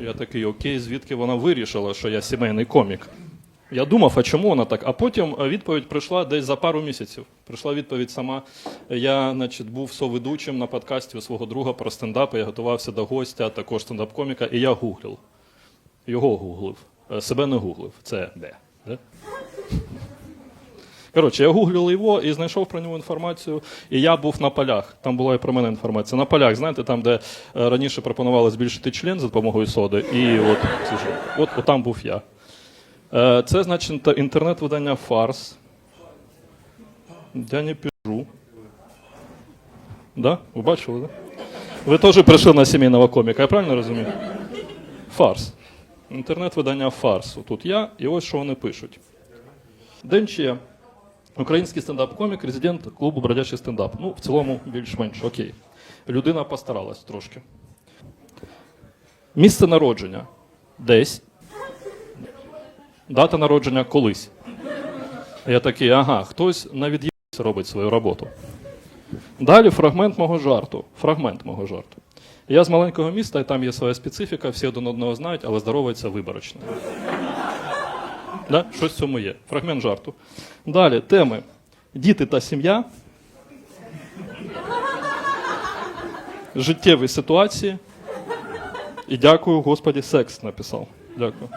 Я такий, окей, звідки вона вирішила, що я сімейний комік. Я думав, а чому вона так? А потім е, відповідь прийшла десь за пару місяців. Прийшла відповідь сама. Я, значить, був соведучим на подкасті у свого друга про стендап. Я готувався до гостя, також стендап-коміка, і я гуглив. Його гуглив. Е, Себе не гуглив. Це де? де? Коротше, я гуглив його і знайшов про нього інформацію. І я був на полях. Там була і про мене інформація. На полях, знаєте, там, де е, раніше пропонували збільшити член за допомогою соди, і от, от, от там був я. Е, Це, значить, інтернет-видання Фарс. Я не піжу. Да? Ви бачили, да? Ви теж прийшли на сімейного коміка, я правильно розумію? Фарс. Інтернет-видання Фарс. Тут я, і ось що вони пишуть. Денче. Український стендап-комік, резидент клубу Бродячий стендап. Ну, в цілому, більш-менш окей. Людина постаралась трошки. Місце народження десь. Дата народження колись. Я такий, ага, хтось на від'їзд робить свою роботу. Далі фрагмент мого жарту. Фрагмент мого жарту. Я з маленького міста, і там є своя специфіка, всі один одного знають, але здороваються виборочно. Да? Щось в цьому є. Фрагмент жарту. Далі теми. Діти та сім'я. Життєві ситуації. І дякую, Господі, секс написав. Дякую.